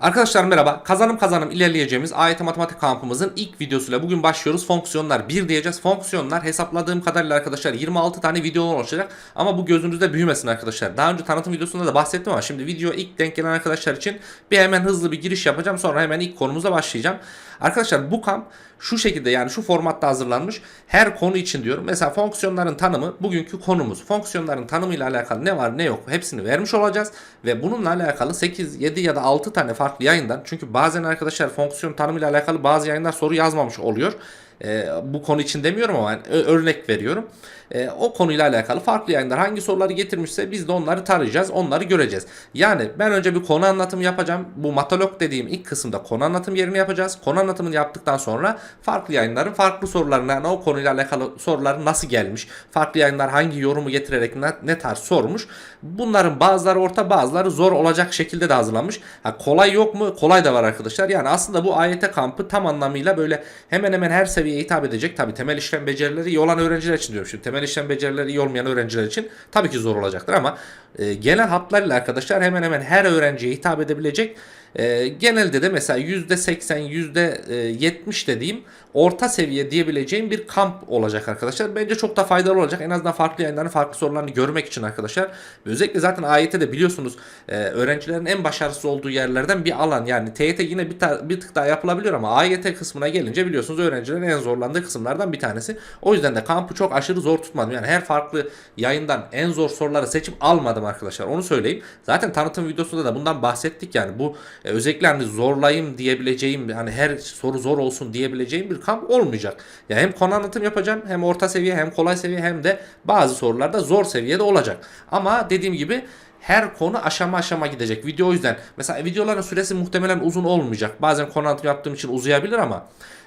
Arkadaşlar merhaba. Kazanım kazanım ilerleyeceğimiz AYT matematik kampımızın ilk videosuyla bugün başlıyoruz. Fonksiyonlar 1 diyeceğiz. Fonksiyonlar hesapladığım kadarıyla arkadaşlar 26 tane video olacak. Ama bu gözünüzde büyümesin arkadaşlar. Daha önce tanıtım videosunda da bahsettim ama şimdi video ilk denk gelen arkadaşlar için bir hemen hızlı bir giriş yapacağım. Sonra hemen ilk konumuza başlayacağım. Arkadaşlar bu kamp şu şekilde yani şu formatta hazırlanmış. Her konu için diyorum. Mesela fonksiyonların tanımı bugünkü konumuz. Fonksiyonların tanımıyla alakalı ne var ne yok hepsini vermiş olacağız. Ve bununla alakalı 8, 7 ya da 6 tane farklı yayından. Çünkü bazen arkadaşlar fonksiyon tanımıyla alakalı bazı yayınlar soru yazmamış oluyor. Ee, bu konu için demiyorum ama yani örnek veriyorum. Ee, o konuyla alakalı farklı yayınlar hangi soruları getirmişse biz de onları tarayacağız, onları göreceğiz. Yani ben önce bir konu anlatımı yapacağım. Bu matalog dediğim ilk kısımda konu anlatım yerini yapacağız. Konu anlatımını yaptıktan sonra farklı yayınların farklı sorularına yani o konuyla alakalı soruları nasıl gelmiş, farklı yayınlar hangi yorumu getirerek ne, ne tarz sormuş. Bunların bazıları orta bazıları zor olacak şekilde de hazırlanmış. Ha, kolay yok mu? Kolay da var arkadaşlar. Yani aslında bu AYT kampı tam anlamıyla böyle hemen hemen her seviyeye hitap edecek. Tabi temel işlem becerileri iyi olan öğrenciler için diyorum. Şimdi temel işlem becerileri iyi olmayan öğrenciler için tabii ki zor olacaktır ama e, genel hatlarıyla arkadaşlar hemen hemen her öğrenciye hitap edebilecek e, genelde de mesela %80, %70 dediğim orta seviye diyebileceğim bir kamp olacak arkadaşlar. Bence çok da faydalı olacak. En azından farklı yayınların farklı sorularını görmek için arkadaşlar. Özellikle zaten AYT'de biliyorsunuz e, öğrencilerin en başarısız olduğu yerlerden bir alan. Yani TYT yine bir, bir tık daha yapılabiliyor ama AYT kısmına gelince biliyorsunuz öğrencilerin en zorlandığı kısımlardan bir tanesi. O yüzden de kampı çok aşırı zor tutmadım. Yani her farklı yayından en zor soruları seçip almadım arkadaşlar. Onu söyleyeyim. Zaten tanıtım videosunda da bundan bahsettik yani. Bu e, özellikle hani zorlayayım diyebileceğim hani her soru zor olsun diyebileceğim bir kamp olmayacak. Yani hem konu anlatım yapacağım hem orta seviye hem kolay seviye hem de bazı sorularda zor seviyede olacak. Ama dediğim gibi her konu aşama aşama gidecek. Video o yüzden mesela videoların süresi muhtemelen uzun olmayacak. Bazen konu anlatım yaptığım için uzayabilir ama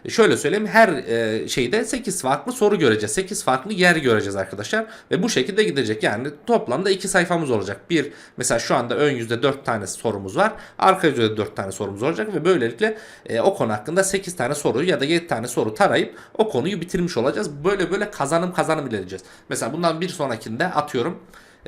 şöyle söyleyeyim her e, şeyde 8 farklı soru göreceğiz. 8 farklı yer göreceğiz arkadaşlar. Ve bu şekilde gidecek. Yani toplamda 2 sayfamız olacak. Bir mesela şu anda ön yüzde 4 tane sorumuz var. Arka yüzde 4 tane sorumuz olacak ve böylelikle e, o konu hakkında 8 tane soru ya da 7 tane soru tarayıp o konuyu bitirmiş olacağız. Böyle böyle kazanım kazanım ilerleyeceğiz. Mesela bundan bir sonrakinde atıyorum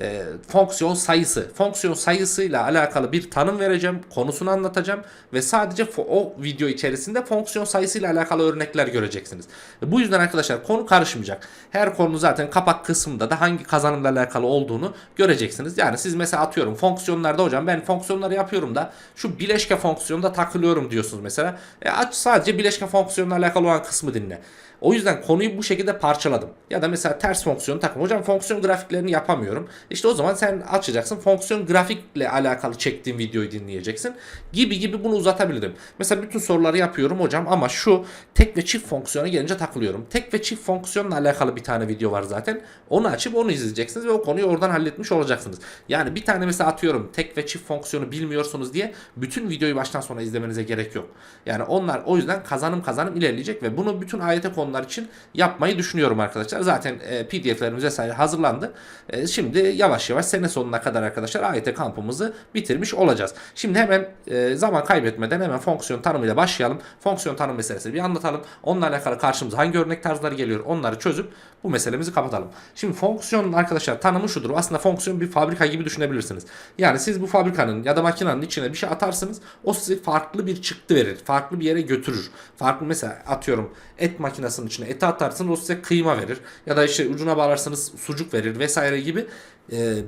e, fonksiyon sayısı. Fonksiyon sayısıyla alakalı bir tanım vereceğim, konusunu anlatacağım ve sadece o video içerisinde fonksiyon sayısıyla alakalı örnekler göreceksiniz. E, Bu yüzden arkadaşlar konu karışmayacak. Her konu zaten kapak kısmında da hangi kazanımla alakalı olduğunu göreceksiniz. Yani siz mesela atıyorum fonksiyonlarda hocam ben fonksiyonları yapıyorum da şu bileşke fonksiyonda takılıyorum diyorsunuz mesela. E aç sadece bileşke fonksiyonla alakalı olan kısmı dinle. O yüzden konuyu bu şekilde parçaladım. Ya da mesela ters fonksiyon takım. Hocam fonksiyon grafiklerini yapamıyorum. İşte o zaman sen açacaksın. Fonksiyon grafikle alakalı çektiğim videoyu dinleyeceksin. Gibi gibi bunu uzatabilirim. Mesela bütün soruları yapıyorum hocam ama şu tek ve çift fonksiyona gelince takılıyorum. Tek ve çift fonksiyonla alakalı bir tane video var zaten. Onu açıp onu izleyeceksiniz ve o konuyu oradan halletmiş olacaksınız. Yani bir tane mesela atıyorum tek ve çift fonksiyonu bilmiyorsunuz diye bütün videoyu baştan sona izlemenize gerek yok. Yani onlar o yüzden kazanım kazanım ilerleyecek ve bunu bütün AYT konular için yapmayı düşünüyorum arkadaşlar. Zaten e, PDF'lerimiz vesaire hazırlandı. E, şimdi yavaş yavaş sene sonuna kadar arkadaşlar AYT kampımızı bitirmiş olacağız. Şimdi hemen e, zaman kaybetmeden hemen fonksiyon tanımıyla başlayalım. Fonksiyon tanım meselesini bir anlatalım. Onunla alakalı karşımıza hangi örnek tarzları geliyor onları çözüp bu meselemizi kapatalım. Şimdi fonksiyonun arkadaşlar tanımı şudur. Aslında fonksiyon bir fabrika gibi düşünebilirsiniz. Yani siz bu fabrikanın ya da makinenin içine bir şey atarsınız. O size farklı bir çıktı verir. Farklı bir yere götürür. Farklı mesela atıyorum et makinesinin içine eti atarsınız o size kıyma verir. Ya da işte ucuna bağlarsanız sucuk verir vesaire gibi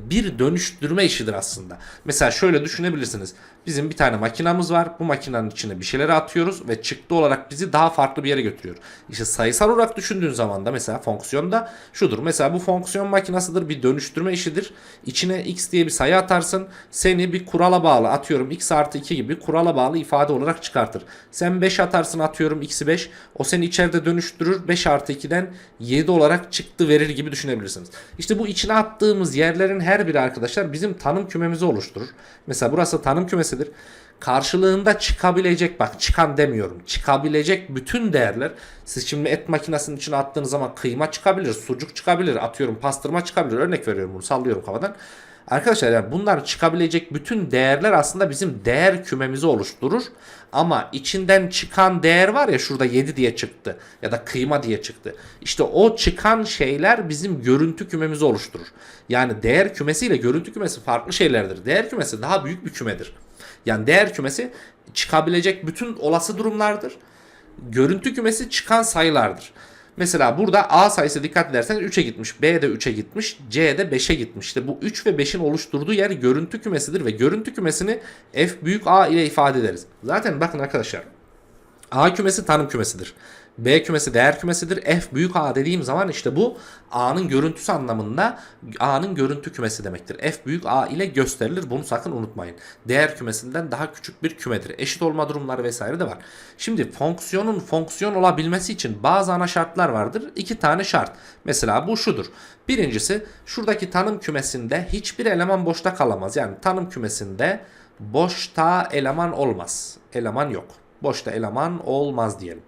bir dönüştürme işidir aslında. Mesela şöyle düşünebilirsiniz. Bizim bir tane makinamız var. Bu makinenin içine bir şeyleri atıyoruz ve çıktı olarak bizi daha farklı bir yere götürüyor. İşte sayısal olarak düşündüğün zaman da mesela fonksiyonda şudur. Mesela bu fonksiyon makinasıdır. Bir dönüştürme işidir. İçine x diye bir sayı atarsın. Seni bir kurala bağlı atıyorum x artı 2 gibi kurala bağlı ifade olarak çıkartır. Sen 5 atarsın atıyorum x'i 5. O seni içeride dönüştürür. 5 artı 2'den 7 olarak çıktı verir gibi düşünebilirsiniz. İşte bu içine attığımız yerlerin her biri arkadaşlar bizim tanım kümemizi oluşturur. Mesela burası tanım kümesidir. Karşılığında çıkabilecek bak çıkan demiyorum. Çıkabilecek bütün değerler siz şimdi et makinesinin içine attığınız zaman kıyma çıkabilir, sucuk çıkabilir, atıyorum pastırma çıkabilir. Örnek veriyorum bunu sallıyorum kafadan. Arkadaşlar yani bunlar çıkabilecek bütün değerler aslında bizim değer kümemizi oluşturur. Ama içinden çıkan değer var ya şurada 7 diye çıktı ya da kıyma diye çıktı. İşte o çıkan şeyler bizim görüntü kümemizi oluşturur. Yani değer kümesi ile görüntü kümesi farklı şeylerdir. Değer kümesi daha büyük bir kümedir. Yani değer kümesi çıkabilecek bütün olası durumlardır. Görüntü kümesi çıkan sayılardır. Mesela burada A sayısı dikkat ederseniz 3'e gitmiş, B de 3'e gitmiş, C de 5'e gitmiş. İşte bu 3 ve 5'in oluşturduğu yer görüntü kümesidir ve görüntü kümesini F büyük A ile ifade ederiz. Zaten bakın arkadaşlar A kümesi tanım kümesidir. B kümesi değer kümesidir. F büyük A dediğim zaman işte bu A'nın görüntüsü anlamında A'nın görüntü kümesi demektir. F büyük A ile gösterilir. Bunu sakın unutmayın. Değer kümesinden daha küçük bir kümedir. Eşit olma durumları vesaire de var. Şimdi fonksiyonun fonksiyon olabilmesi için bazı ana şartlar vardır. İki tane şart. Mesela bu şudur. Birincisi şuradaki tanım kümesinde hiçbir eleman boşta kalamaz. Yani tanım kümesinde boşta eleman olmaz. Eleman yok. Boşta eleman olmaz diyelim.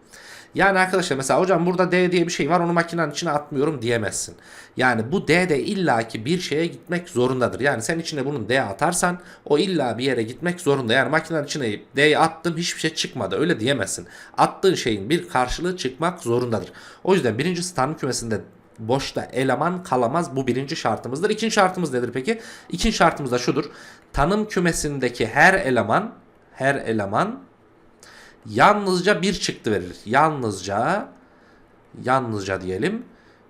Yani arkadaşlar mesela hocam burada D diye bir şey var onu makinenin içine atmıyorum diyemezsin. Yani bu D de illaki bir şeye gitmek zorundadır. Yani sen içine bunun D atarsan o illa bir yere gitmek zorunda. Yani makinenin içine D'yi attım hiçbir şey çıkmadı öyle diyemezsin. Attığın şeyin bir karşılığı çıkmak zorundadır. O yüzden birincisi tanım kümesinde boşta eleman kalamaz. Bu birinci şartımızdır. İkinci şartımız nedir peki? İkinci şartımız da şudur. Tanım kümesindeki her eleman her eleman yalnızca bir çıktı verir. Yalnızca yalnızca diyelim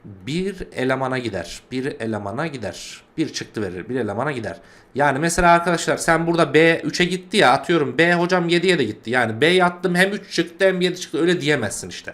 bir elemana gider. Bir elemana gider. Bir çıktı verir. Bir elemana gider. Yani mesela arkadaşlar sen burada B 3'e gitti ya atıyorum B hocam 7'ye de gitti. Yani B'ye attım hem 3 çıktı hem 7 çıktı öyle diyemezsin işte.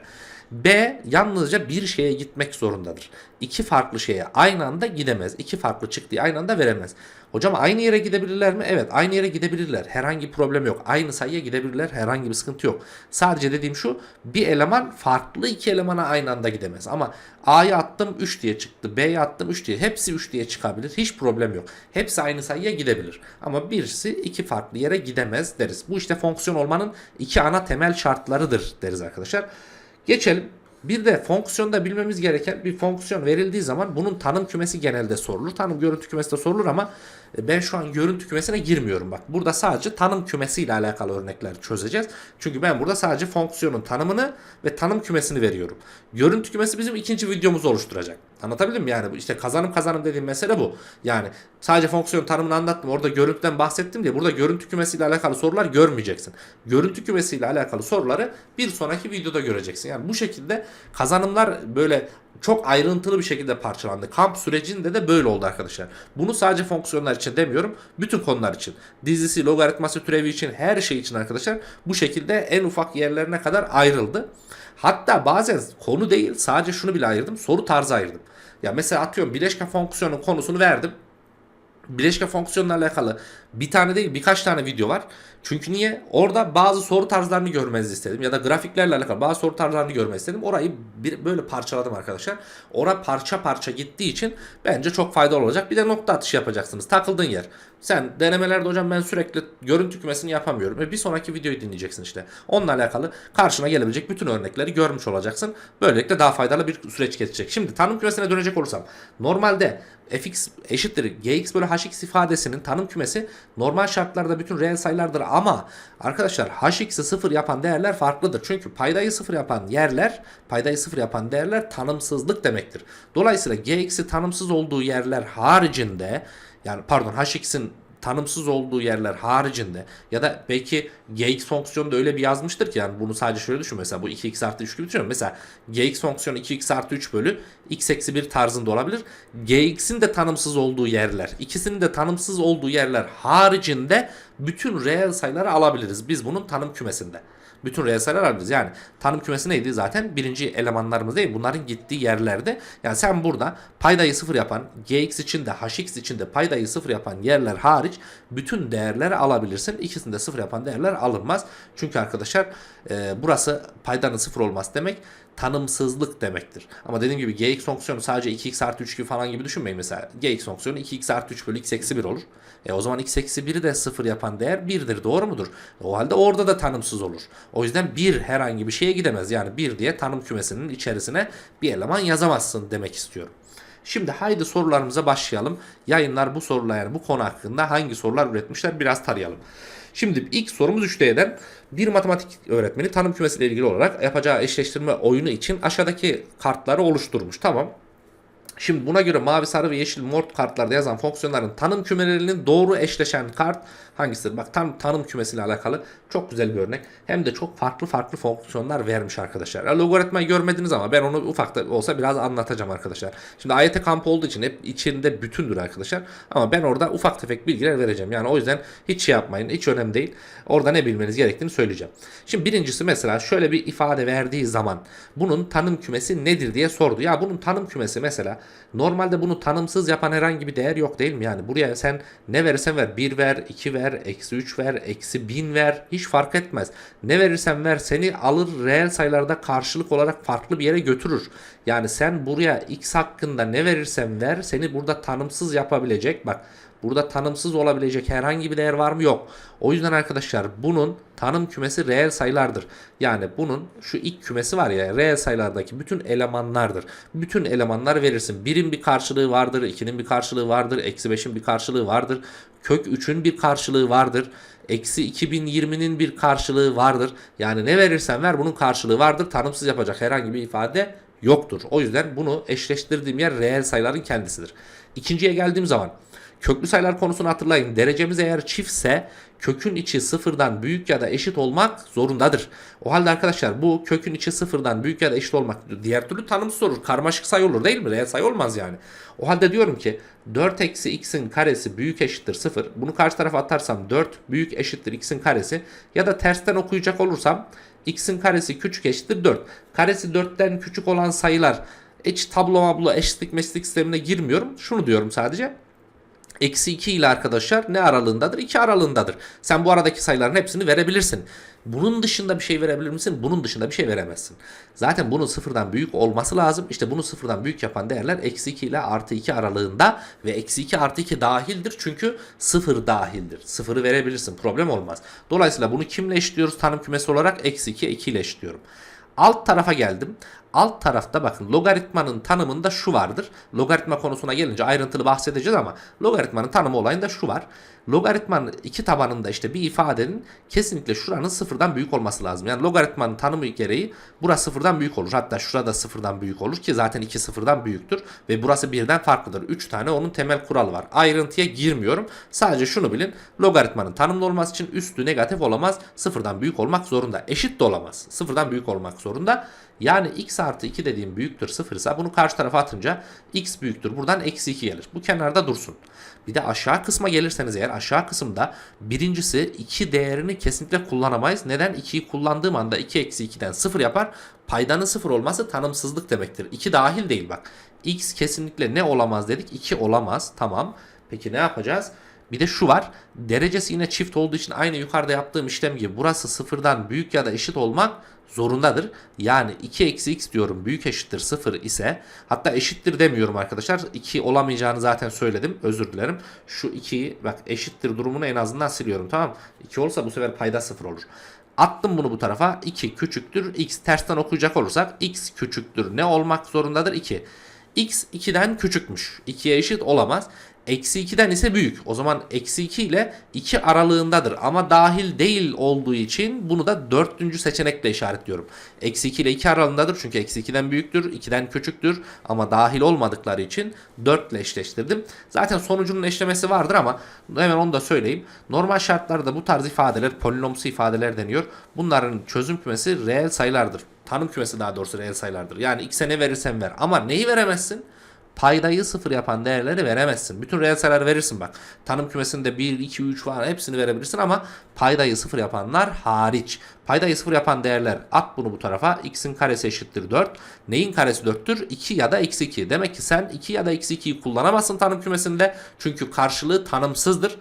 B yalnızca bir şeye gitmek zorundadır. İki farklı şeye aynı anda gidemez. İki farklı çıktığı aynı anda veremez. Hocam aynı yere gidebilirler mi? Evet aynı yere gidebilirler. Herhangi problem yok. Aynı sayıya gidebilirler. Herhangi bir sıkıntı yok. Sadece dediğim şu bir eleman farklı iki elemana aynı anda gidemez. Ama A'ya attım 3 diye çıktı. B'ye attım 3 diye. Hepsi 3 diye çıkabilir. Hiç problem yok. Hepsi aynı sayıya gidebilir. Ama birisi iki farklı yere gidemez deriz. Bu işte fonksiyon olmanın iki ana temel şartlarıdır deriz arkadaşlar. Geçelim. Bir de fonksiyonda bilmemiz gereken bir fonksiyon verildiği zaman bunun tanım kümesi genelde sorulur. Tanım görüntü kümesi de sorulur ama e, ben şu an görüntü kümesine girmiyorum bak. Burada sadece tanım kümesiyle alakalı örnekler çözeceğiz. Çünkü ben burada sadece fonksiyonun tanımını ve tanım kümesini veriyorum. Görüntü kümesi bizim ikinci videomuzu oluşturacak. Anlatabildim mi? Yani işte kazanım kazanım dediğim mesele bu. Yani sadece fonksiyon tanımını anlattım. Orada görüntüden bahsettim diye burada görüntü kümesiyle alakalı sorular görmeyeceksin. Görüntü kümesiyle alakalı soruları bir sonraki videoda göreceksin. Yani bu şekilde kazanımlar böyle çok ayrıntılı bir şekilde parçalandı. Kamp sürecinde de böyle oldu arkadaşlar. Bunu sadece fonksiyonlar için demiyorum. Bütün konular için. Dizisi, logaritması, türevi için her şey için arkadaşlar bu şekilde en ufak yerlerine kadar ayrıldı. Hatta bazen konu değil sadece şunu bile ayırdım. Soru tarzı ayırdım. Ya mesela atıyorum bileşken fonksiyonun konusunu verdim. Bileşke fonksiyonla alakalı bir tane değil birkaç tane video var. Çünkü niye? Orada bazı soru tarzlarını görmenizi istedim. Ya da grafiklerle alakalı bazı soru tarzlarını görmenizi istedim. Orayı bir, böyle parçaladım arkadaşlar. Ora parça parça gittiği için bence çok faydalı olacak. Bir de nokta atışı yapacaksınız. Takıldığın yer. Sen denemelerde hocam ben sürekli görüntü kümesini yapamıyorum. Ve bir sonraki videoyu dinleyeceksin işte. Onunla alakalı karşına gelebilecek bütün örnekleri görmüş olacaksın. Böylelikle daha faydalı bir süreç geçecek. Şimdi tanım kümesine dönecek olursam. Normalde fx eşittir gx bölü hx ifadesinin tanım kümesi normal şartlarda bütün reel sayılardır ama arkadaşlar hx'i sıfır yapan değerler farklıdır. Çünkü paydayı sıfır yapan yerler, paydayı sıfır yapan değerler tanımsızlık demektir. Dolayısıyla gx'i tanımsız olduğu yerler haricinde yani pardon hx'in tanımsız olduğu yerler haricinde ya da belki gx fonksiyonu da öyle bir yazmıştır ki yani bunu sadece şöyle düşün mesela bu 2x artı 3 gibi düşünüyorum. Mesela gx fonksiyonu 2x artı 3 bölü x eksi 1 tarzında olabilir. gx'in de tanımsız olduğu yerler ikisinin de tanımsız olduğu yerler haricinde bütün reel sayıları alabiliriz biz bunun tanım kümesinde. Bütün sayılar alabiliriz. Yani tanım kümesi neydi zaten? Birinci elemanlarımız değil. Bunların gittiği yerlerde. Yani sen burada paydayı sıfır yapan gx için de hx için de paydayı sıfır yapan yerler hariç bütün değerleri alabilirsin. İkisini de sıfır yapan değerler alınmaz. Çünkü arkadaşlar e, burası paydanın sıfır olması demek tanımsızlık demektir. Ama dediğim gibi gx fonksiyonu sadece 2x artı 3 gibi falan gibi düşünmeyin mesela. gx fonksiyonu 2x artı 3 bölü x eksi 1 olur. E o zaman x eksi 1'i de sıfır yapan değer 1'dir doğru mudur? O halde orada da tanımsız olur. O yüzden 1 herhangi bir şeye gidemez. Yani 1 diye tanım kümesinin içerisine bir eleman yazamazsın demek istiyorum. Şimdi haydi sorularımıza başlayalım. Yayınlar bu sorular yani bu konu hakkında hangi sorular üretmişler biraz tarayalım. Şimdi ilk sorumuz 3D'den bir matematik öğretmeni tanım kümesiyle ilgili olarak yapacağı eşleştirme oyunu için aşağıdaki kartları oluşturmuş. Tamam. Şimdi buna göre mavi, sarı ve yeşil mor kartlarda yazan fonksiyonların tanım kümelerinin doğru eşleşen kart hangisidir? Bak tam tanım kümesiyle alakalı çok güzel bir örnek. Hem de çok farklı farklı fonksiyonlar vermiş arkadaşlar. Ya, logaritmayı görmediniz ama ben onu ufak da olsa biraz anlatacağım arkadaşlar. Şimdi AYT kampı olduğu için hep içinde bütündür arkadaşlar. Ama ben orada ufak tefek bilgiler vereceğim. Yani o yüzden hiç şey yapmayın. Hiç önemli değil. Orada ne bilmeniz gerektiğini söyleyeceğim. Şimdi birincisi mesela şöyle bir ifade verdiği zaman bunun tanım kümesi nedir diye sordu. Ya bunun tanım kümesi mesela normalde bunu tanımsız yapan herhangi bir değer yok değil mi? Yani buraya sen ne verirsen ver 1 ver, 2 ver, eksi 3 ver, eksi 1000 ver hiç fark etmez. Ne verirsen ver seni alır reel sayılarda karşılık olarak farklı bir yere götürür. Yani sen buraya x hakkında ne verirsen ver seni burada tanımsız yapabilecek. Bak Burada tanımsız olabilecek herhangi bir değer var mı? Yok. O yüzden arkadaşlar bunun tanım kümesi reel sayılardır. Yani bunun şu ilk kümesi var ya reel sayılardaki bütün elemanlardır. Bütün elemanlar verirsin. Birin bir karşılığı vardır, ikinin bir karşılığı vardır, eksi beşin bir karşılığı vardır. Kök 3'ün bir karşılığı vardır. Eksi 2020'nin bir karşılığı vardır. Yani ne verirsen ver bunun karşılığı vardır. Tanımsız yapacak herhangi bir ifade yoktur. O yüzden bunu eşleştirdiğim yer reel sayıların kendisidir. İkinciye geldiğim zaman Köklü sayılar konusunu hatırlayın. Derecemiz eğer çiftse kökün içi sıfırdan büyük ya da eşit olmak zorundadır. O halde arkadaşlar bu kökün içi sıfırdan büyük ya da eşit olmak diğer türlü tanımsız olur. Karmaşık sayı olur değil mi? Reel sayı olmaz yani. O halde diyorum ki 4 eksi x'in karesi büyük eşittir 0. Bunu karşı tarafa atarsam 4 büyük eşittir x'in karesi. Ya da tersten okuyacak olursam x'in karesi küçük eşittir 4. Karesi 4'ten küçük olan sayılar hiç tablo mablo eşitlik meslik sistemine girmiyorum. Şunu diyorum sadece. Eksi 2 ile arkadaşlar ne aralığındadır? 2 aralığındadır. Sen bu aradaki sayıların hepsini verebilirsin. Bunun dışında bir şey verebilir misin? Bunun dışında bir şey veremezsin. Zaten bunun sıfırdan büyük olması lazım. İşte bunu sıfırdan büyük yapan değerler eksi 2 ile artı 2 aralığında ve eksi 2 artı 2 dahildir. Çünkü sıfır dahildir. Sıfırı verebilirsin. Problem olmaz. Dolayısıyla bunu kimle eşitliyoruz? Tanım kümesi olarak eksi 2, 2 ile eşitliyorum. Alt tarafa geldim. Alt tarafta bakın logaritmanın tanımında şu vardır. Logaritma konusuna gelince ayrıntılı bahsedeceğiz ama logaritmanın tanımı olayında şu var. Logaritmanın iki tabanında işte bir ifadenin kesinlikle şuranın sıfırdan büyük olması lazım. Yani logaritmanın tanımı gereği burası sıfırdan büyük olur. Hatta şurada sıfırdan büyük olur ki zaten iki sıfırdan büyüktür. Ve burası birden farklıdır. Üç tane onun temel kuralı var. Ayrıntıya girmiyorum. Sadece şunu bilin. Logaritmanın tanımlı olması için üstü negatif olamaz. Sıfırdan büyük olmak zorunda. Eşit de olamaz. Sıfırdan büyük olmak zorunda. Yani x artı 2 dediğim büyüktür 0 ise bunu karşı tarafa atınca x büyüktür. Buradan eksi 2 gelir. Bu kenarda dursun. Bir de aşağı kısma gelirseniz eğer aşağı kısımda birincisi 2 değerini kesinlikle kullanamayız. Neden? 2'yi kullandığım anda 2 eksi 2'den 0 yapar. Paydanın 0 olması tanımsızlık demektir. 2 dahil değil bak. x kesinlikle ne olamaz dedik? 2 olamaz. Tamam. Peki ne yapacağız? Bir de şu var. Derecesi yine çift olduğu için aynı yukarıda yaptığım işlem gibi burası sıfırdan büyük ya da eşit olmak zorundadır. Yani 2 eksi x diyorum büyük eşittir 0 ise hatta eşittir demiyorum arkadaşlar. 2 olamayacağını zaten söyledim. Özür dilerim. Şu 2'yi bak eşittir durumunu en azından siliyorum tamam 2 olsa bu sefer payda 0 olur. Attım bunu bu tarafa. 2 küçüktür. X tersten okuyacak olursak x küçüktür. Ne olmak zorundadır? 2. X 2'den küçükmüş. 2'ye eşit olamaz. Eksi 2'den ise büyük. O zaman eksi 2 ile 2 aralığındadır. Ama dahil değil olduğu için bunu da dördüncü seçenekle işaretliyorum. Eksi 2 ile 2 aralığındadır. Çünkü eksi 2'den büyüktür. 2'den küçüktür. Ama dahil olmadıkları için 4 ile eşleştirdim. Zaten sonucunun eşlemesi vardır ama hemen onu da söyleyeyim. Normal şartlarda bu tarz ifadeler polinomsu ifadeler deniyor. Bunların çözüm kümesi reel sayılardır. Tanım kümesi daha doğrusu reel sayılardır. Yani x'e ne verirsen ver. Ama neyi veremezsin? Paydayı sıfır yapan değerleri veremezsin. Bütün reel sayıları verirsin bak. Tanım kümesinde 1, 2, 3 var hepsini verebilirsin ama paydayı sıfır yapanlar hariç. Paydayı sıfır yapan değerler at bunu bu tarafa. X'in karesi eşittir 4. Neyin karesi 4'tür? 2 ya da eksi 2. Demek ki sen 2 ya da eksi 2'yi kullanamazsın tanım kümesinde. Çünkü karşılığı tanımsızdır.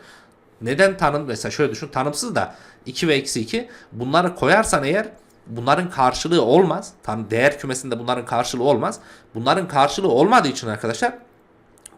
Neden tanım? Mesela şöyle düşün tanımsız da 2 ve eksi 2 bunları koyarsan eğer bunların karşılığı olmaz. Tam değer kümesinde bunların karşılığı olmaz. Bunların karşılığı olmadığı için arkadaşlar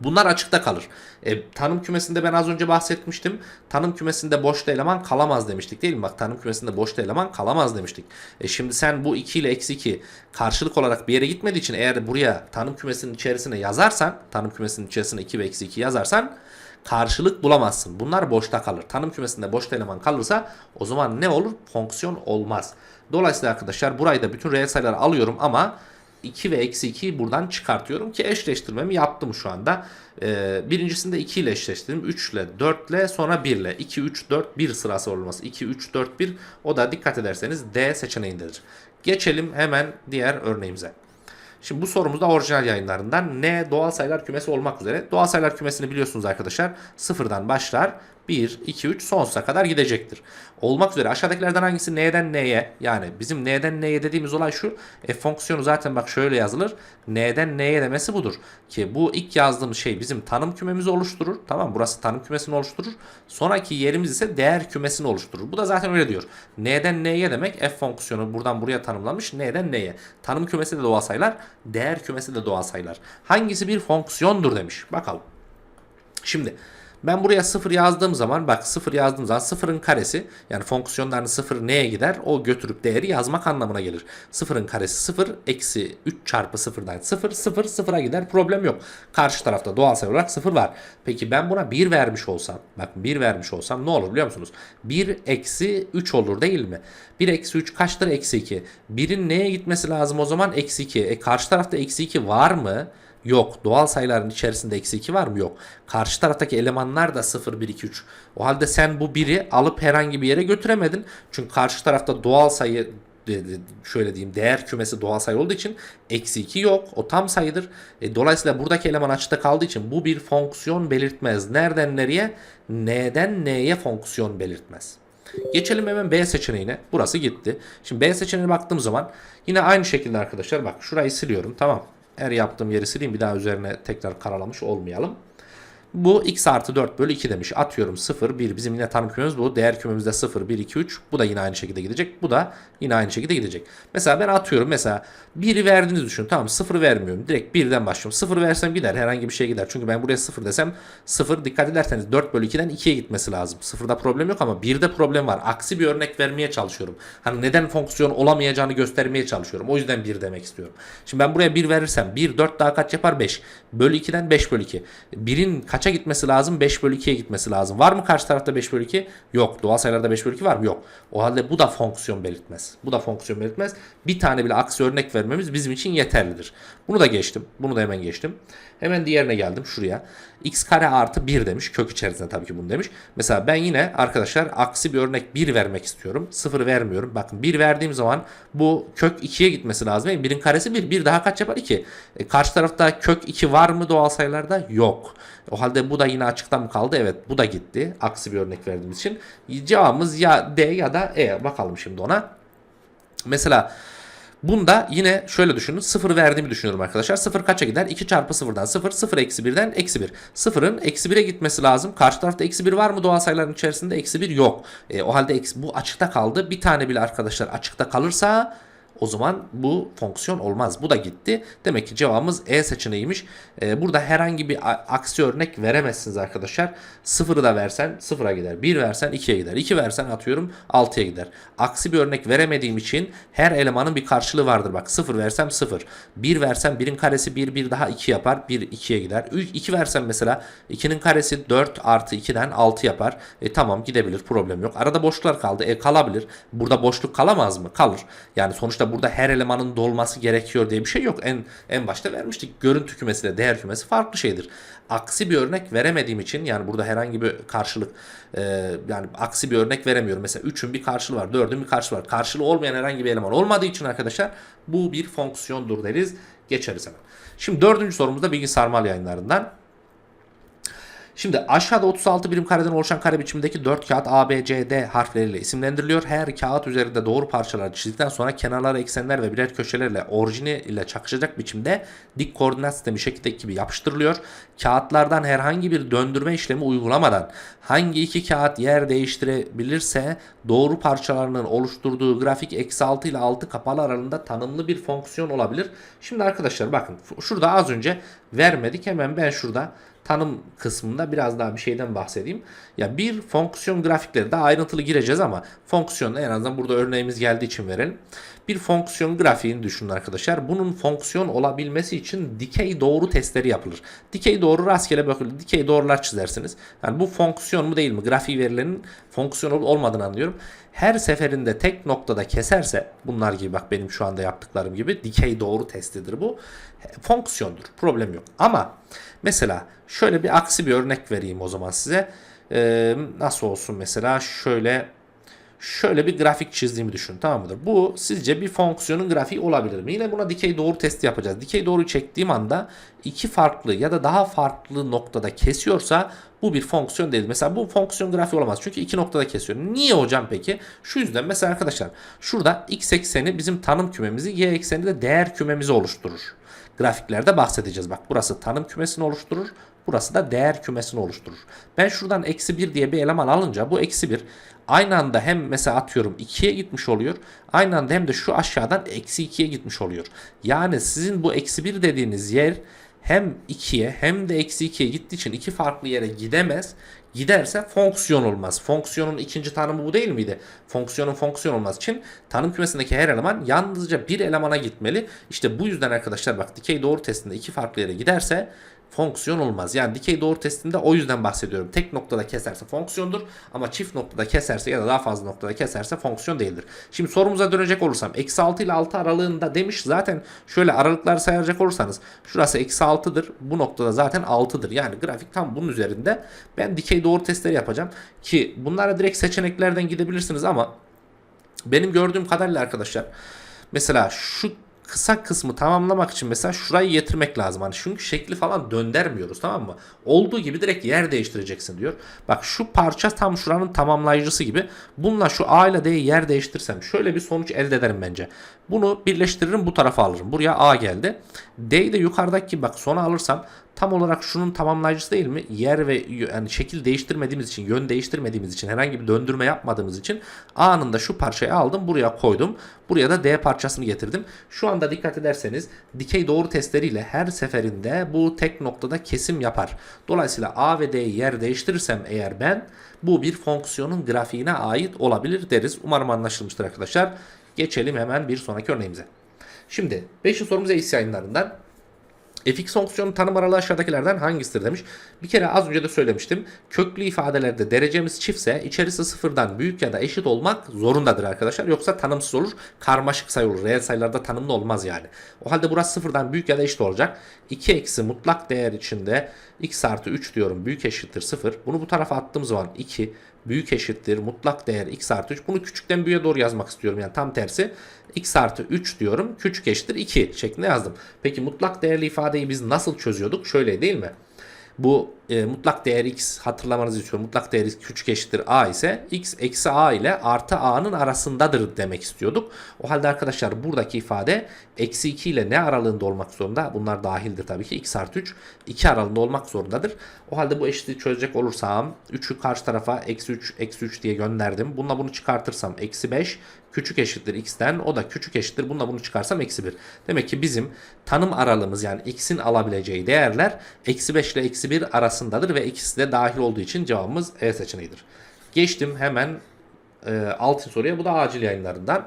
Bunlar açıkta kalır. E, tanım kümesinde ben az önce bahsetmiştim. Tanım kümesinde boşta eleman kalamaz demiştik değil mi? Bak tanım kümesinde boşta eleman kalamaz demiştik. E, şimdi sen bu 2 ile eksi 2 karşılık olarak bir yere gitmediği için eğer buraya tanım kümesinin içerisine yazarsan tanım kümesinin içerisine 2 ve eksi 2 yazarsan karşılık bulamazsın. Bunlar boşta kalır. Tanım kümesinde boşta eleman kalırsa o zaman ne olur? Fonksiyon olmaz. Dolayısıyla arkadaşlar burayı da bütün reel sayıları alıyorum ama 2 ve eksi 2'yi buradan çıkartıyorum ki eşleştirmemi yaptım şu anda. Ee, birincisinde 2 ile eşleştirdim. 3 ile 4 ile sonra 1 ile. 2, 3, 4, 1 sırası olması. 2, 3, 4, 1 o da dikkat ederseniz D seçeneğindedir. Geçelim hemen diğer örneğimize. Şimdi bu sorumuz da orijinal yayınlarından ne doğal sayılar kümesi olmak üzere. Doğal sayılar kümesini biliyorsunuz arkadaşlar. Sıfırdan başlar. 1, 2, 3 sonsuza kadar gidecektir. Olmak üzere aşağıdakilerden hangisi n'den n'ye yani bizim n'den n'ye dediğimiz olay şu. F fonksiyonu zaten bak şöyle yazılır. N'den n'ye demesi budur. Ki bu ilk yazdığımız şey bizim tanım kümemizi oluşturur. Tamam burası tanım kümesini oluşturur. Sonraki yerimiz ise değer kümesini oluşturur. Bu da zaten öyle diyor. N'den n'ye demek f fonksiyonu buradan buraya tanımlanmış. N'den n'ye. Tanım kümesi de doğal sayılar. Değer kümesi de doğal sayılar. Hangisi bir fonksiyondur demiş. Bakalım. Şimdi ben buraya 0 yazdığım zaman bak 0 yazdığım zaman 0'ın karesi yani fonksiyonların 0 neye gider? O götürüp değeri yazmak anlamına gelir. 0'ın karesi 0 eksi 3 çarpı 0'dan 0 0 0'a gider problem yok. Karşı tarafta doğal sayı olarak 0 var. Peki ben buna 1 vermiş olsam bak 1 vermiş olsam ne olur biliyor musunuz? 1 eksi 3 olur değil mi? 1 eksi 3 kaçtır? Eksi 2. 1'in neye gitmesi lazım o zaman? Eksi 2. E karşı tarafta eksi 2 var mı? Yok. Doğal sayıların içerisinde eksi 2 var mı? Yok. Karşı taraftaki elemanlar da 0, 1, 2, 3. O halde sen bu 1'i alıp herhangi bir yere götüremedin. Çünkü karşı tarafta doğal sayı şöyle diyeyim değer kümesi doğal sayı olduğu için eksi 2 yok. O tam sayıdır. E, dolayısıyla buradaki eleman açıkta kaldığı için bu bir fonksiyon belirtmez. Nereden nereye? N'den N'ye fonksiyon belirtmez. Geçelim hemen B seçeneğine. Burası gitti. Şimdi B seçeneğine baktığım zaman yine aynı şekilde arkadaşlar bak şurayı siliyorum. Tamam. Her yaptığım yeri sileyim bir daha üzerine tekrar karalamış olmayalım. Bu x artı 4 bölü 2 demiş. Atıyorum 0, 1. Bizim yine tanım kümemiz bu. Değer kümemizde 0, 1, 2, 3. Bu da yine aynı şekilde gidecek. Bu da yine aynı şekilde gidecek. Mesela ben atıyorum. Mesela 1'i verdiğinizi düşün. Tamam 0 vermiyorum. Direkt 1'den başlıyorum. 0 versem gider. Herhangi bir şey gider. Çünkü ben buraya 0 desem 0 dikkat ederseniz 4 bölü 2'den 2'ye gitmesi lazım. 0'da problem yok ama 1'de problem var. Aksi bir örnek vermeye çalışıyorum. Hani neden fonksiyon olamayacağını göstermeye çalışıyorum. O yüzden 1 demek istiyorum. Şimdi ben buraya 1 verirsem 1, 4 daha kaç yapar? 5. Bölü 2'den 5 bölü 2. 1'in kaça gitmesi lazım? 5 bölü 2'ye gitmesi lazım. Var mı karşı tarafta 5 bölü 2? Yok. Doğal sayılarda 5 bölü 2 var mı? Yok. O halde bu da fonksiyon belirtmez. Bu da fonksiyon belirtmez. Bir tane bile aksi örnek vermemiz bizim için yeterlidir. Bunu da geçtim. Bunu da hemen geçtim. Hemen diğerine geldim şuraya. x kare artı 1 demiş. Kök içerisinde tabii ki bunu demiş. Mesela ben yine arkadaşlar aksi bir örnek 1 vermek istiyorum. 0 vermiyorum. Bakın 1 verdiğim zaman bu kök 2'ye gitmesi lazım. 1'in karesi 1. 1 daha kaç yapar? 2. E, karşı tarafta kök 2 var mı doğal sayılarda? Yok. O halde bu da yine açıkta mı kaldı? Evet bu da gitti. Aksi bir örnek verdiğimiz için. Cevabımız ya D ya da E. Bakalım şimdi ona. Mesela Bunda yine şöyle düşünün. 0 verdiğimi düşünüyorum arkadaşlar. 0 kaça gider? 2 çarpı 0'dan 0. 0 eksi 1'den eksi 1. 0'ın eksi 1'e gitmesi lazım. Karşı tarafta eksi 1 var mı doğal sayıların içerisinde? Eksi 1 yok. E, o halde eksi, bu açıkta kaldı. Bir tane bile arkadaşlar açıkta kalırsa o zaman bu fonksiyon olmaz. Bu da gitti. Demek ki cevabımız E seçeneğiymiş. Ee, burada herhangi bir aksi örnek veremezsiniz arkadaşlar. Sıfırı da versen sıfıra gider. 1 versen 2'ye gider. 2 versen atıyorum 6'ya gider. Aksi bir örnek veremediğim için her elemanın bir karşılığı vardır. Bak 0 versem 0. 1 versem 1'in karesi 1 1 daha 2 yapar. 1 2'ye gider. 2 versem mesela 2'nin karesi 4 artı 2'den 6 yapar. E tamam gidebilir problem yok. Arada boşluklar kaldı. E kalabilir. Burada boşluk kalamaz mı? Kalır. Yani sonuçta burada her elemanın dolması gerekiyor diye bir şey yok. En en başta vermiştik. Görüntü kümesiyle değer kümesi farklı şeydir. Aksi bir örnek veremediğim için yani burada herhangi bir karşılık e, yani aksi bir örnek veremiyorum. Mesela 3'ün bir karşılığı var, 4'ün bir karşılığı var. Karşılığı olmayan herhangi bir eleman olmadığı için arkadaşlar bu bir fonksiyondur deriz. Geçeriz hemen. Şimdi dördüncü sorumuzda bilgi sarmal yayınlarından. Şimdi aşağıda 36 birim kareden oluşan kare biçimindeki 4 kağıt A, harfleriyle isimlendiriliyor. Her kağıt üzerinde doğru parçalar çizdikten sonra kenarlara eksenler ve birer köşelerle orijini ile çakışacak biçimde dik koordinat sistemi şekildeki gibi yapıştırılıyor. Kağıtlardan herhangi bir döndürme işlemi uygulamadan hangi iki kağıt yer değiştirebilirse doğru parçalarının oluşturduğu grafik eksi 6 ile 6 kapalı aralığında tanımlı bir fonksiyon olabilir. Şimdi arkadaşlar bakın şurada az önce vermedik hemen ben şurada tanım kısmında biraz daha bir şeyden bahsedeyim. Ya bir fonksiyon grafikleri daha ayrıntılı gireceğiz ama fonksiyonu en azından burada örneğimiz geldiği için verelim. Bir fonksiyon grafiğini düşünün arkadaşlar. Bunun fonksiyon olabilmesi için dikey doğru testleri yapılır. Dikey doğru rastgele bakılır. Dikey doğrular çizersiniz. Yani bu fonksiyon mu değil mi? Grafiği verilenin fonksiyon olup olmadığını anlıyorum. her seferinde tek noktada keserse bunlar gibi bak benim şu anda yaptıklarım gibi dikey doğru testidir bu. Fonksiyondur. Problem yok. Ama mesela şöyle bir aksi bir örnek vereyim o zaman size. Ee, nasıl olsun mesela şöyle şöyle bir grafik çizdiğimi düşün tamam mıdır? Bu sizce bir fonksiyonun grafiği olabilir mi? Yine buna dikey doğru testi yapacağız. Dikey doğru çektiğim anda iki farklı ya da daha farklı noktada kesiyorsa bu bir fonksiyon değil. Mesela bu fonksiyon grafiği olamaz. Çünkü iki noktada kesiyor. Niye hocam peki? Şu yüzden mesela arkadaşlar şurada x ekseni bizim tanım kümemizi y ekseni de değer kümemizi oluşturur. Grafiklerde bahsedeceğiz. Bak burası tanım kümesini oluşturur. Burası da değer kümesini oluşturur. Ben şuradan eksi 1 diye bir eleman alınca bu eksi 1 aynı anda hem mesela atıyorum 2'ye gitmiş oluyor. Aynı anda hem de şu aşağıdan eksi 2'ye gitmiş oluyor. Yani sizin bu eksi 1 dediğiniz yer hem 2'ye hem de eksi 2'ye gittiği için iki farklı yere gidemez. Giderse fonksiyon olmaz. Fonksiyonun ikinci tanımı bu değil miydi? Fonksiyonun fonksiyon olmaz için tanım kümesindeki her eleman yalnızca bir elemana gitmeli. İşte bu yüzden arkadaşlar bak dikey doğru testinde iki farklı yere giderse fonksiyon olmaz. Yani dikey doğru testinde o yüzden bahsediyorum. Tek noktada keserse fonksiyondur ama çift noktada keserse ya da daha fazla noktada keserse fonksiyon değildir. Şimdi sorumuza dönecek olursam eksi 6 ile 6 aralığında demiş zaten şöyle aralıklar sayacak olursanız şurası eksi 6'dır. Bu noktada zaten 6'dır. Yani grafik tam bunun üzerinde. Ben dikey doğru testleri yapacağım ki bunlara direkt seçeneklerden gidebilirsiniz ama benim gördüğüm kadarıyla arkadaşlar mesela şu kısa kısmı tamamlamak için mesela şurayı getirmek lazım. Hani çünkü şekli falan döndürmüyoruz tamam mı? Olduğu gibi direkt yer değiştireceksin diyor. Bak şu parça tam şuranın tamamlayıcısı gibi. Bununla şu A ile D'yi yer değiştirsem şöyle bir sonuç elde ederim bence. Bunu birleştiririm bu tarafa alırım. Buraya A geldi. D'yi de yukarıdaki bak sona alırsam tam olarak şunun tamamlayıcısı değil mi? Yer ve yani şekil değiştirmediğimiz için, yön değiştirmediğimiz için, herhangi bir döndürme yapmadığımız için A'nın da şu parçayı aldım, buraya koydum. Buraya da D parçasını getirdim. Şu anda dikkat ederseniz dikey doğru testleriyle her seferinde bu tek noktada kesim yapar. Dolayısıyla A ve D'yi yer değiştirirsem eğer ben bu bir fonksiyonun grafiğine ait olabilir deriz. Umarım anlaşılmıştır arkadaşlar. Geçelim hemen bir sonraki örneğimize. Şimdi 5. sorumuz ACE yayınlarından. Fx fonksiyonun tanım aralığı aşağıdakilerden hangisidir demiş. Bir kere az önce de söylemiştim. Köklü ifadelerde derecemiz çiftse içerisi sıfırdan büyük ya da eşit olmak zorundadır arkadaşlar. Yoksa tanımsız olur. Karmaşık sayı olur. Reel sayılarda tanımlı olmaz yani. O halde burası sıfırdan büyük ya da eşit olacak. 2 eksi mutlak değer içinde x artı 3 diyorum. Büyük eşittir 0. Bunu bu tarafa attığım zaman 2 büyük eşittir mutlak değer x artı 3. Bunu küçükten büyüğe doğru yazmak istiyorum. Yani tam tersi x artı 3 diyorum. Küçük eşittir 2 şeklinde yazdım. Peki mutlak değerli ifadeyi biz nasıl çözüyorduk? Şöyle değil mi? Bu e, mutlak değer x hatırlamanızı istiyorum. Mutlak değer x küçük eşittir a ise x eksi a ile artı a'nın arasındadır demek istiyorduk. O halde arkadaşlar buradaki ifade eksi 2 ile ne aralığında olmak zorunda? Bunlar dahildir tabii ki. x artı 3 2 aralığında olmak zorundadır. O halde bu eşitliği çözecek olursam 3'ü karşı tarafa eksi 3 eksi 3 diye gönderdim. Bununla bunu çıkartırsam eksi 5 küçük eşittir x'ten o da küçük eşittir. Bununla bunu çıkarsam eksi 1. Demek ki bizim tanım aralığımız yani x'in alabileceği değerler eksi 5 ile eksi 1 arasındadır ve ikisi de dahil olduğu için cevabımız E seçeneğidir. Geçtim hemen e, altın soruya. Bu da acil yayınlarından.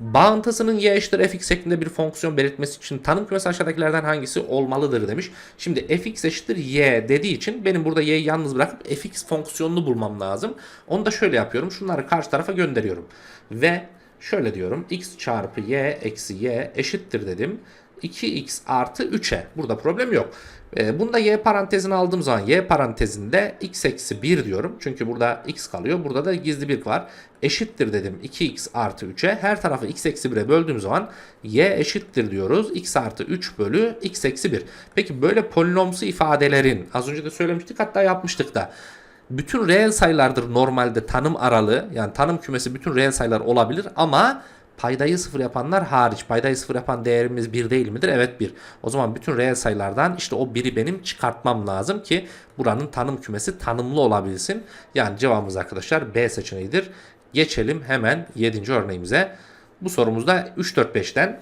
Bağıntısının y eşittir fx şeklinde bir fonksiyon belirtmesi için tanım kümesi aşağıdakilerden hangisi olmalıdır demiş. Şimdi fx eşittir y dediği için benim burada y'yi yalnız bırakıp fx fonksiyonunu bulmam lazım. Onu da şöyle yapıyorum. Şunları karşı tarafa gönderiyorum. Ve şöyle diyorum. x çarpı y eksi y eşittir dedim. 2x artı 3'e. Burada problem yok. E, bunda y parantezini aldığım zaman y parantezinde x eksi 1 diyorum. Çünkü burada x kalıyor. Burada da gizli 1 var. Eşittir dedim 2x artı 3'e. Her tarafı x eksi 1'e böldüğüm zaman y eşittir diyoruz. x artı 3 bölü x eksi 1. Peki böyle polinomsu ifadelerin az önce de söylemiştik hatta yapmıştık da bütün reel sayılardır normalde tanım aralığı yani tanım kümesi bütün reel sayılar olabilir ama paydayı sıfır yapanlar hariç. Paydayı sıfır yapan değerimiz 1 değil midir? Evet 1. O zaman bütün reel sayılardan işte o 1'i benim çıkartmam lazım ki buranın tanım kümesi tanımlı olabilsin. Yani cevabımız arkadaşlar B seçeneğidir. Geçelim hemen 7. örneğimize. Bu sorumuzda 3 4 5'ten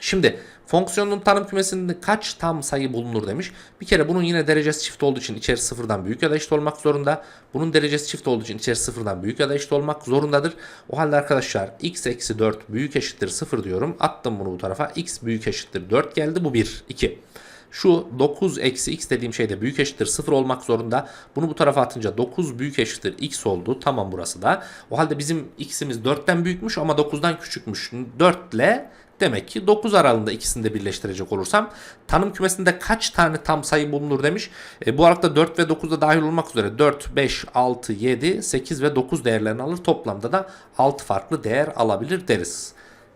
Şimdi fonksiyonun tanım kümesinde kaç tam sayı bulunur demiş. Bir kere bunun yine derecesi çift olduğu için içerisi sıfırdan büyük ya da eşit olmak zorunda. Bunun derecesi çift olduğu için içerisi sıfırdan büyük ya da eşit olmak zorundadır. O halde arkadaşlar x eksi 4 büyük eşittir 0 diyorum. Attım bunu bu tarafa. x büyük eşittir 4 geldi. Bu 1. 2. Şu 9 eksi x dediğim şey de büyük eşittir 0 olmak zorunda. Bunu bu tarafa atınca 9 büyük eşittir x oldu. Tamam burası da. O halde bizim x'imiz 4'ten büyükmüş ama 9'dan küçükmüş. 4 ile Demek ki 9 aralığında ikisini de birleştirecek olursam tanım kümesinde kaç tane tam sayı bulunur demiş. E, bu aralıkta 4 ve 9 da dahil olmak üzere 4, 5, 6, 7, 8 ve 9 değerlerini alır. Toplamda da 6 farklı değer alabilir deriz.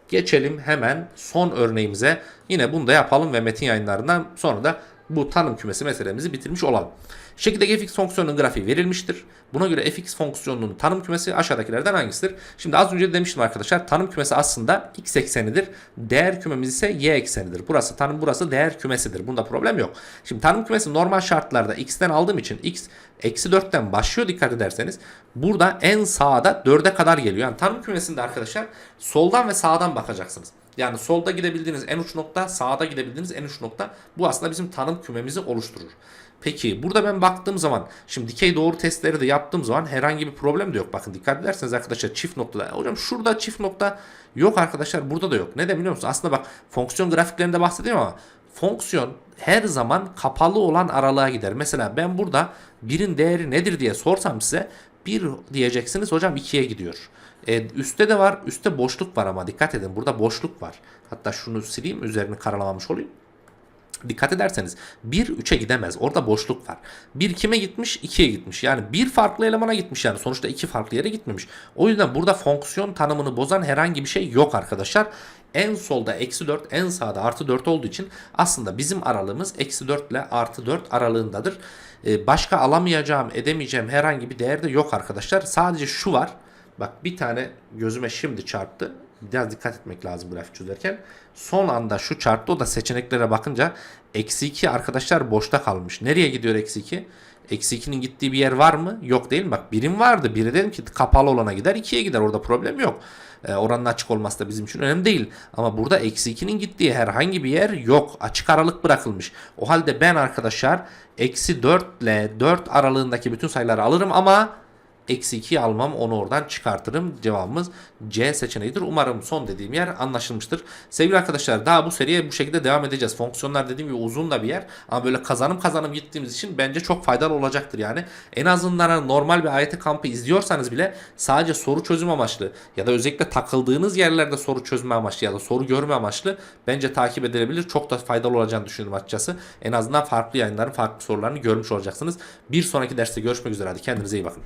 Geçelim hemen son örneğimize. Yine bunu da yapalım ve metin yayınlarından sonra da bu tanım kümesi meselemizi bitirmiş olalım. Şekildeki fx fonksiyonunun grafiği verilmiştir. Buna göre fx fonksiyonunun tanım kümesi aşağıdakilerden hangisidir? Şimdi az önce de demiştim arkadaşlar tanım kümesi aslında x eksenidir. Değer kümemiz ise y eksenidir. Burası tanım burası değer kümesidir. Bunda problem yok. Şimdi tanım kümesi normal şartlarda x'ten aldığım için x eksi 4'ten başlıyor dikkat ederseniz. Burada en sağda 4'e kadar geliyor. Yani tanım kümesinde arkadaşlar soldan ve sağdan bakacaksınız. Yani solda gidebildiğiniz en uç nokta, sağda gidebildiğiniz en uç nokta bu aslında bizim tanım kümemizi oluşturur. Peki burada ben baktığım zaman şimdi dikey doğru testleri de yaptığım zaman herhangi bir problem de yok. Bakın dikkat ederseniz arkadaşlar çift noktada. Hocam şurada çift nokta yok arkadaşlar burada da yok. Neden biliyor musunuz? Aslında bak fonksiyon grafiklerinde bahsediyorum ama fonksiyon her zaman kapalı olan aralığa gider. Mesela ben burada birin değeri nedir diye sorsam size 1 diyeceksiniz hocam 2'ye gidiyor. E, üstte de var. Üstte boşluk var ama dikkat edin. Burada boşluk var. Hatta şunu sileyim. Üzerini karalamamış olayım. Dikkat ederseniz 1 3'e gidemez. Orada boşluk var. 1 kime gitmiş? 2'ye gitmiş. Yani bir farklı elemana gitmiş yani. Sonuçta iki farklı yere gitmemiş. O yüzden burada fonksiyon tanımını bozan herhangi bir şey yok arkadaşlar. En solda eksi 4 en sağda artı 4 olduğu için aslında bizim aralığımız eksi 4 ile artı 4 aralığındadır. Ee, başka alamayacağım edemeyeceğim herhangi bir değer de yok arkadaşlar. Sadece şu var. Bak bir tane gözüme şimdi çarptı. Biraz dikkat etmek lazım grafik çözerken. Son anda şu çarptı o da seçeneklere bakınca eksi 2 arkadaşlar boşta kalmış. Nereye gidiyor eksi 2? Eksi 2'nin gittiği bir yer var mı? Yok değil mi? Bak birim vardı. Biri dedim ki kapalı olana gider. 2'ye gider. Orada problem yok. Ee, oranın açık olması da bizim için önemli değil. Ama burada eksi 2'nin gittiği herhangi bir yer yok. Açık aralık bırakılmış. O halde ben arkadaşlar eksi 4 ile 4 aralığındaki bütün sayıları alırım ama Eksi 2'yi almam onu oradan çıkartırım. Cevabımız C seçeneğidir. Umarım son dediğim yer anlaşılmıştır. Sevgili arkadaşlar daha bu seriye bu şekilde devam edeceğiz. Fonksiyonlar dediğim gibi uzun da bir yer. Ama böyle kazanım kazanım gittiğimiz için bence çok faydalı olacaktır yani. En azından hani normal bir AYT kampı izliyorsanız bile sadece soru çözüm amaçlı ya da özellikle takıldığınız yerlerde soru çözme amaçlı ya da soru görme amaçlı bence takip edilebilir. Çok da faydalı olacağını düşünüyorum açıkçası. En azından farklı yayınların farklı sorularını görmüş olacaksınız. Bir sonraki derste görüşmek üzere. Hadi kendinize iyi bakın.